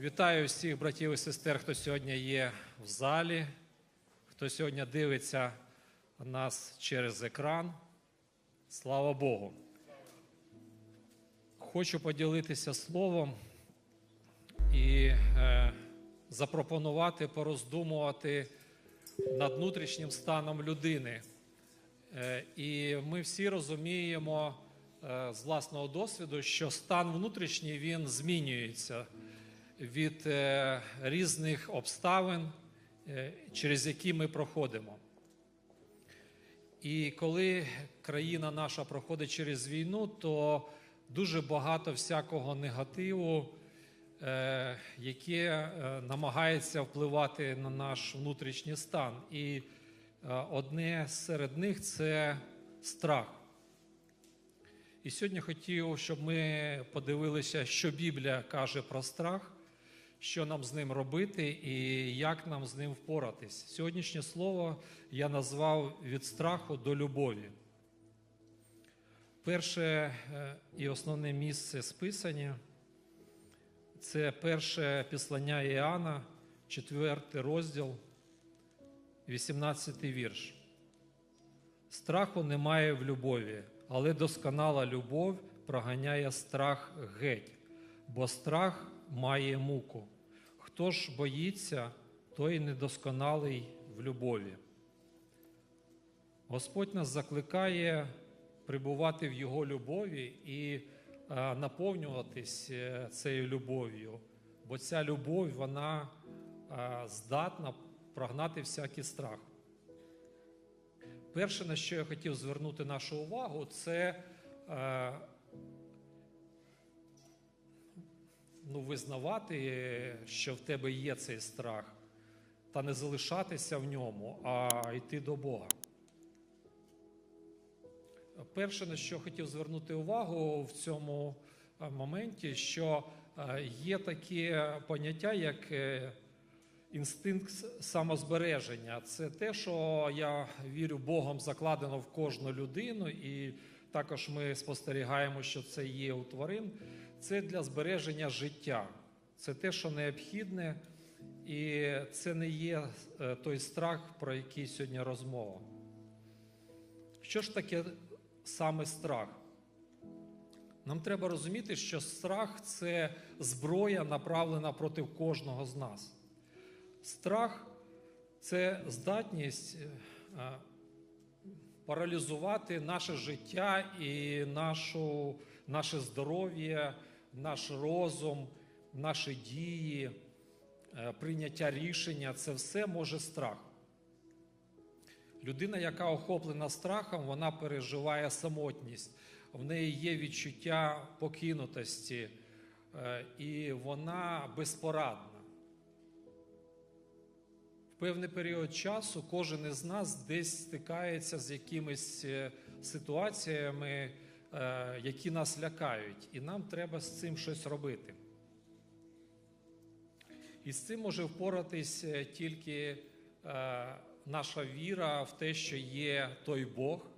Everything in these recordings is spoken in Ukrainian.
Вітаю всіх братів і сестер, хто сьогодні є в залі, хто сьогодні дивиться нас через екран. Слава Богу. Хочу поділитися словом і е, запропонувати пороздумувати над внутрішнім станом людини. Е, і ми всі розуміємо е, з власного досвіду, що стан внутрішній він змінюється від е, різних обставин, е, через які ми проходимо. І коли країна наша проходить через війну, то дуже багато всякого негативу, е, яке намагається впливати на наш внутрішній стан. І одне серед них це страх. І сьогодні хотів, щоб ми подивилися, що Біблія каже про страх, що нам з ним робити і як нам з ним впоратись. Сьогоднішнє слово я назвав від страху до любові. Перше е, і основне місце списання це перше післання Іоанна, 4 розділ, 18 вірш. Страху немає в любові, але досконала любов проганяє страх геть, бо страх має муку. Хто ж боїться, той недосконалий в любові. Господь нас закликає прибувати в Його любові і е, наповнюватись е, цією любов'ю, бо ця любов вона е, здатна прогнати всякий страх. Перше, на що я хотів звернути нашу увагу, це ну, визнавати, що в тебе є цей страх, та не залишатися в ньому, а йти до Бога. Перше, на що хотів звернути увагу в цьому е, моменті, що е, є таке поняття, як е, інстинкт самозбереження. Це те, що я вірю, Богом закладено в кожну людину, і також ми спостерігаємо, що це є у тварин. Це для збереження життя. Це те, що необхідне, і це не є той страх, про який сьогодні розмова. Що ж таке саме страх? Нам треба розуміти, що страх це зброя, направлена проти кожного з нас. Страх це здатність паралізувати наше життя і нашу, наше здоров'я, наш розум, наші дії, прийняття рішення це все може страх. Людина, яка охоплена страхом, вона переживає самотність, в неї є відчуття покинутості, і вона безпорадна. В певний період часу кожен із нас десь стикається з якимись ситуаціями, які нас лякають, і нам треба з цим щось робити. І з цим може впоратись тільки наша віра в те, що є той Бог,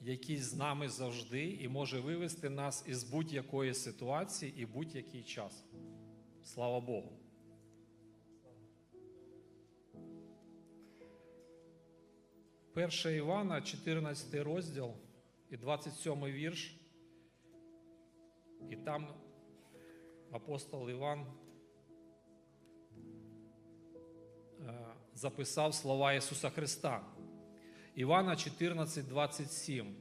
який з нами завжди і може вивести нас із будь-якої ситуації і будь-який час. Слава Богу. Перше Івана, 14 розділ і 27 вірш. І там апостол Іван записав слова Ісуса Христа. Івана 14, 27.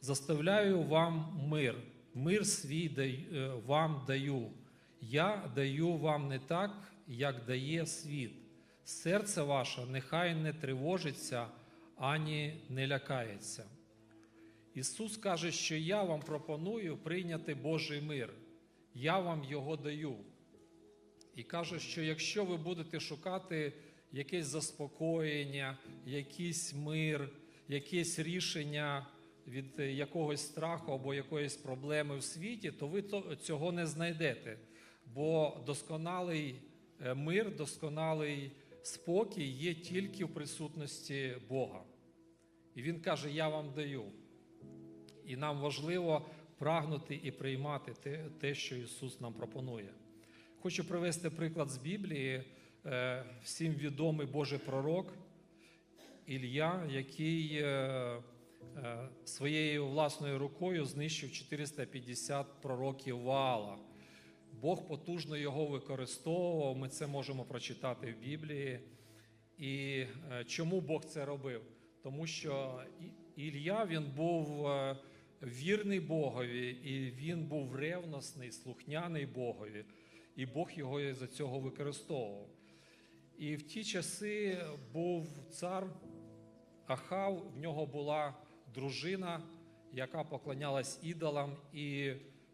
Заставляю вам мир, мир свій вам даю. Я даю вам не так, як дає світ. Серце ваше нехай не тривожиться, ані не лякається. Ісус каже, що я вам пропоную прийняти Божий мир, я вам його даю. І каже, що якщо ви будете шукати якесь заспокоєння, якийсь мир, якесь рішення від якогось страху або якоїсь проблеми в світі, то ви цього не знайдете. Бо досконалий мир, досконалий спокій є тільки в присутності Бога. І Він каже: Я вам даю. І нам важливо прагнути і приймати те, те що Ісус нам пропонує. Хочу привести приклад з Біблії. Е, Всім відомий Божий пророк Ілля, який е, е, своєю власною рукою знищив 450 пророків Ваала. Бог потужно його використовував. Ми це можемо прочитати в Біблії. І чому Бог це робив? Тому що І- Ілля він був вірний Богові, і він був ревностний, слухняний Богові, і Бог його за цього використовував. І в ті часи був цар Ахав, в нього була дружина, яка поклонялась ідолам, і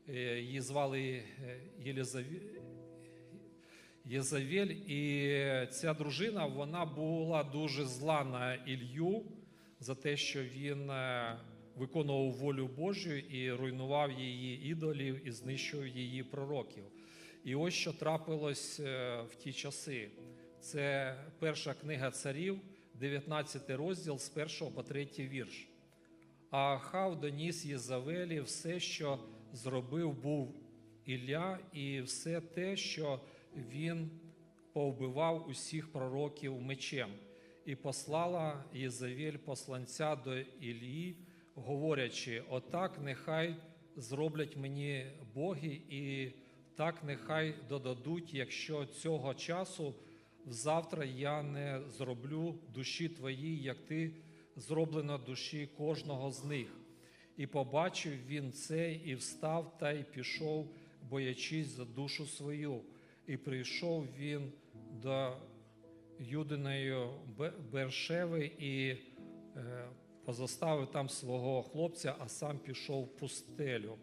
е, її звали е, Єлизаві... Єзавель. І ця дружина вона була дуже зла на Ілью за те, що він е, виконував волю Божю і руйнував її ідолів і знищував її пророків. І ось що трапилось е, в ті часи. Це перша книга царів, 19 розділ з 1 по 3 вірш. А Ахав доніс Єзавелі все, що зробив був Ілля, і все те, що він повбивав усіх пророків мечем. І послала Єзавель посланця до Ілії, говорячи: Отак нехай зроблять мені боги, і так нехай додадуть, якщо цього часу завтра я не зроблю душі твої, як ти зроблено душі кожного з них. І побачив він це, і встав та й пішов, боячись за душу свою. І прийшов він до Юдиної Бершеви і е, позоставив там свого хлопця, а сам пішов в пустелю.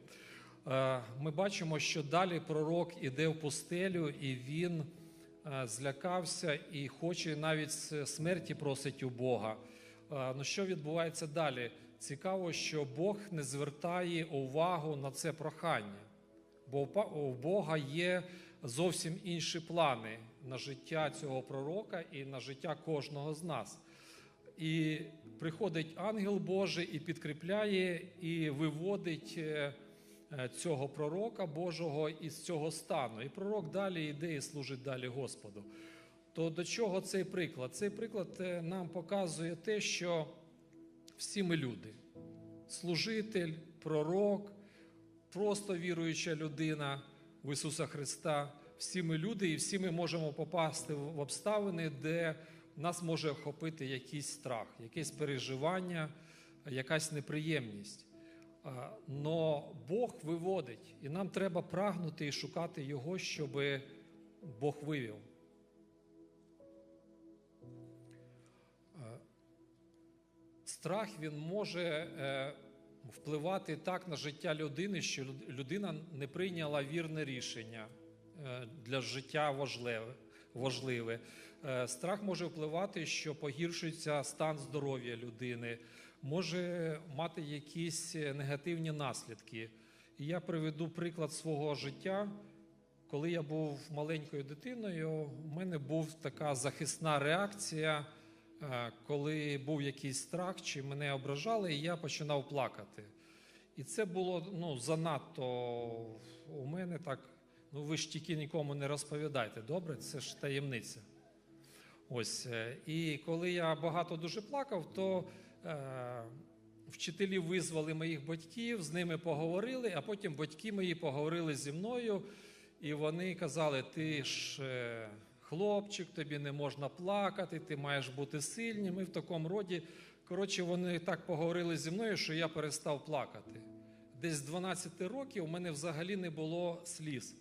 Е, Ми бачимо, що далі пророк іде в пустелю, і він е, злякався і хоче навіть смерті просить у Бога. Е, Ну що відбувається далі? Цікаво, що Бог не звертає увагу на це прохання, бо у Бога є зовсім інші плани на життя цього пророка і на життя кожного з нас. І приходить ангел Божий і підкріпляє, і виводить е, е, цього пророка Божого із цього стану. І пророк далі йде і служить далі Господу. То до чого цей приклад? Цей приклад е, нам показує те, що всі ми люди: служитель, пророк, просто віруюча людина в Ісуса Христа. Всі ми люди, і всі ми можемо попасти в обставини, де нас може охопити якийсь страх, якесь переживання, якась неприємність. А, Но Бог виводить, і нам треба прагнути і шукати Його, щоб Бог вивів. Страх він може е, впливати так на життя людини, що людина не прийняла вірне рішення е, для життя важливе. Е, Страх може впливати, що погіршується стан здоров'я людини, може мати якісь е, негативні наслідки. І я приведу приклад свого життя. Коли я був маленькою дитиною, в мене був така захисна реакція, е, коли був якийсь страх, чи мене ображали, і я починав плакати. І це було ну, занадто у мене так. Ну, ви ж тільки нікому не розповідайте, добре? Це ж таємниця. Ось. е, І коли я багато дуже плакав, то е, вчителі визвали моїх батьків, з ними поговорили, а потім батьки мої поговорили зі мною, і вони казали: ти ж е, хлопчик, тобі не можна плакати, ти маєш бути сильним. І в такому роді. Коротше, вони так поговорили зі мною, що я перестав плакати. Десь з 12 років у мене взагалі не було сліз.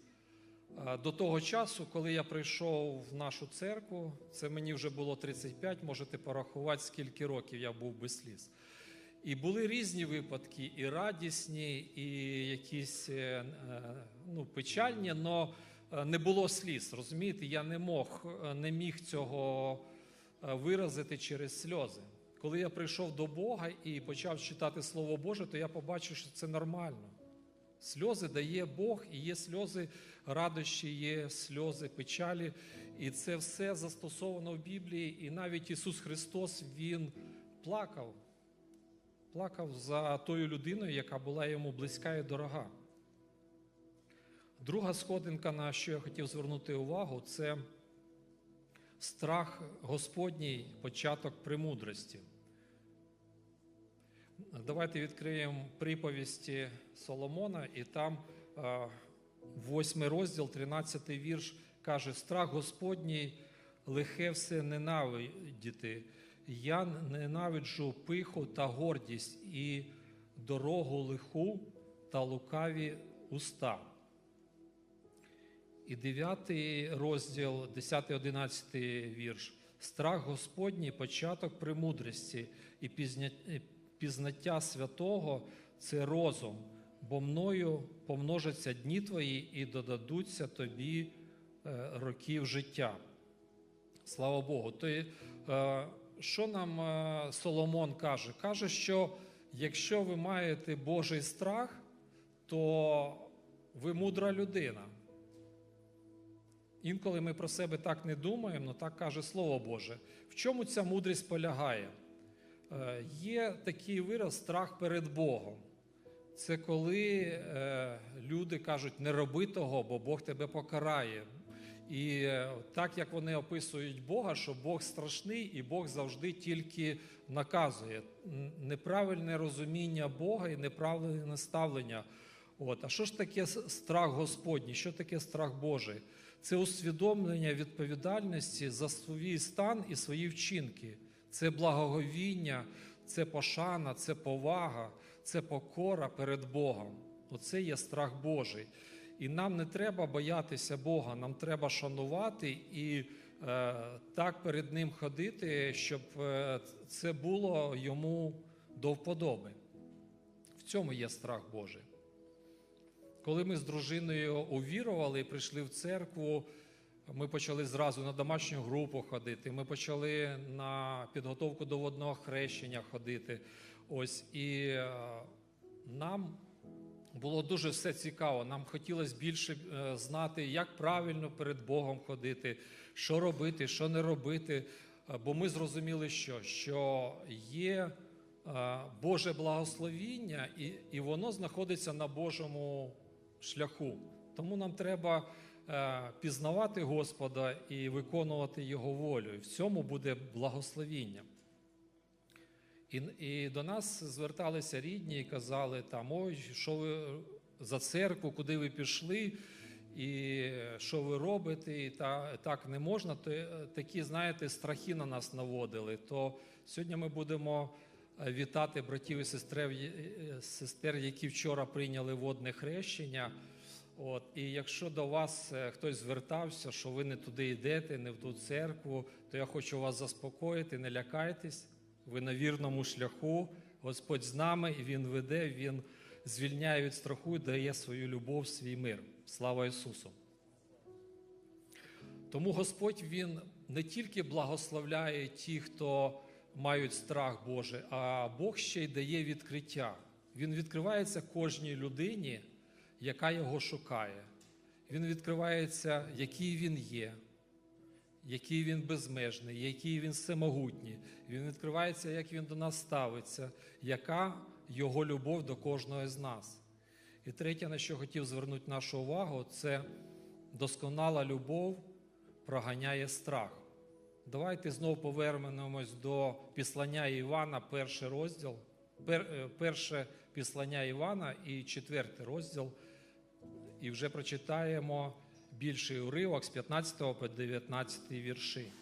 До того часу, коли я прийшов в нашу церкву, це мені вже було 35, можете порахувати, скільки років я був без сліз. І були різні випадки, і радісні, і якісь е, е, ну, печальні, але не було сліз. Розумієте, я не мог, е, не міг цього виразити через сльози. Коли я прийшов до Бога і почав читати Слово Боже, то я побачив, що це нормально. Сльози дає Бог, і є сльози радощі, є сльози печалі. І це все застосовано в Біблії. І навіть Ісус Христос Він плакав. Плакав за тою людиною, яка була йому близька і дорога. Друга сходинка, на що я хотів звернути увагу, це страх Господній, початок премудрості. Давайте відкриємо приповісті Соломона, і там восьмий розділ, 13 вірш каже: Страх Господній лихе все ненавидіти. Я ненавиджу пиху та гордість і дорогу лиху та лукаві уста. І 9 розділ, 10-11 вірш. Страх Господній початок премудрості і пізня- пізнаття святого це розум, бо мною помножаться дні твої і додадуться тобі е, років життя. Слава Богу. То, е, що нам е, Соломон каже? Каже, що якщо ви маєте Божий страх, то ви мудра людина. Інколи ми про себе так не думаємо, але так каже Слово Боже. В чому ця мудрість полягає? Е, Є такий вираз страх перед Богом. Це коли е, люди кажуть, не роби того, бо Бог тебе покарає. І е, так як вони описують Бога, що Бог страшний і Бог завжди тільки наказує. Неправильне розуміння Бога і неправильне ставлення. От. А що ж таке страх Господній? Що таке страх Божий? Це усвідомлення відповідальності за свій стан і свої вчинки. Це благоговіння, це пошана, це повага, це покора перед Богом. Оце є страх Божий. І нам не треба боятися Бога, нам треба шанувати і е, так перед Ним ходити, щоб е, це було йому до вподоби. В цьому є страх Божий. Коли ми з дружиною увірували і прийшли в церкву, ми почали зразу на домашню групу ходити. Ми почали на підготовку до водного хрещення ходити. Ось і е, нам було дуже все цікаво. Нам хотілося більше е, знати, як правильно перед Богом ходити, що робити, що не робити. Е, Бо ми зрозуміли, що, що є Боже благословіння, і, і воно знаходиться на Божому шляху. Тому нам треба пізнавати Господа і виконувати Його волю. І в цьому буде благословіння. І, і до нас зверталися рідні і казали, там, ой, що ви за церкву, куди ви пішли, і що ви робите, і та, так не можна. То е, такі, знаєте, страхи на нас наводили. То сьогодні ми будемо е, вітати братів і сестер, е, сестер, які вчора прийняли водне хрещення. От, і якщо до вас е, хтось звертався, що ви не туди йдете, не в ту церкву, то я хочу вас заспокоїти, не лякайтесь, ви на вірному шляху. Господь з нами, і Він веде, Він звільняє від страху і дає свою любов, свій мир. Слава Ісусу! Тому Господь Він не тільки благословляє ті, хто мають страх Божий, а Бог ще й дає відкриття. Він відкривається кожній людині, яка його шукає. Він відкривається, який він є, який він безмежний, який він всемогутній. Він відкривається, як він до нас ставиться, яка його любов до кожного з нас. І третє, на що хотів звернути нашу увагу, це досконала любов проганяє страх. Давайте знову повернемось до післання Івана, перший розділ, е, перше післання Івана і четвертий розділ, і вже прочитаємо більший уривок з 15 по 19 вірші.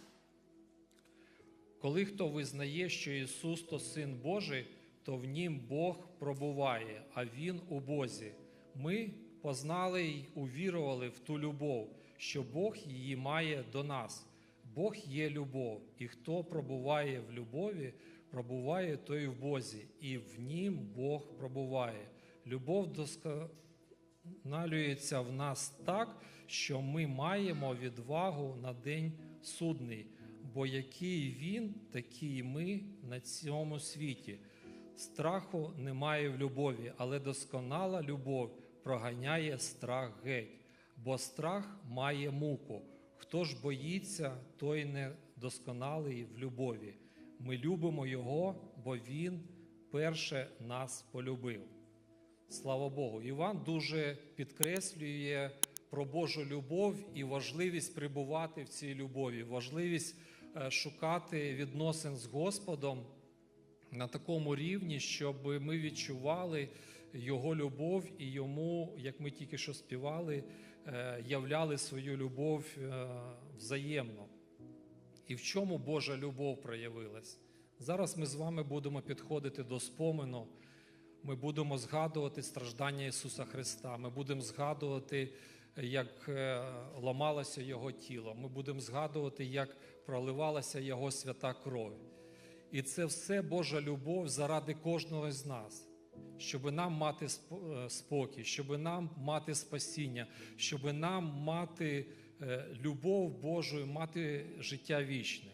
Коли хто визнає, що Ісус то Син Божий, то в нім Бог пробуває, а Він у Бозі. Ми познали й увірували в ту любов, що Бог її має до нас. Бог є любов, і хто пробуває в любові, пробуває той в Бозі, і в нім Бог пробуває. Любов досконалюється в нас так, що ми маємо відвагу на день судний, бо який він, такі й ми на цьому світі. Страху немає в любові, але досконала любов проганяє страх геть, бо страх має муку. Хто ж боїться, той не досконалий в любові. Ми любимо Його, бо Він перше нас полюбив. Слава Богу. Іван дуже підкреслює про Божу любов і важливість прибувати в цій любові, важливість е, шукати відносин з Господом на такому рівні, щоб ми відчували Його любов і йому, як ми тільки що співали, е, являли свою любов е, взаємно. І в чому Божа любов проявилась? Зараз ми з вами будемо підходити до спомену. Ми будемо згадувати страждання Ісуса Христа. Ми будемо згадувати, як е, ламалося Його тіло. Ми будемо згадувати, як проливалася Його свята кров. І це все Божа любов заради кожного з нас, щоб нам мати е, спокій, щоб нам мати спасіння, щоб нам мати е, любов Божу, мати життя вічне.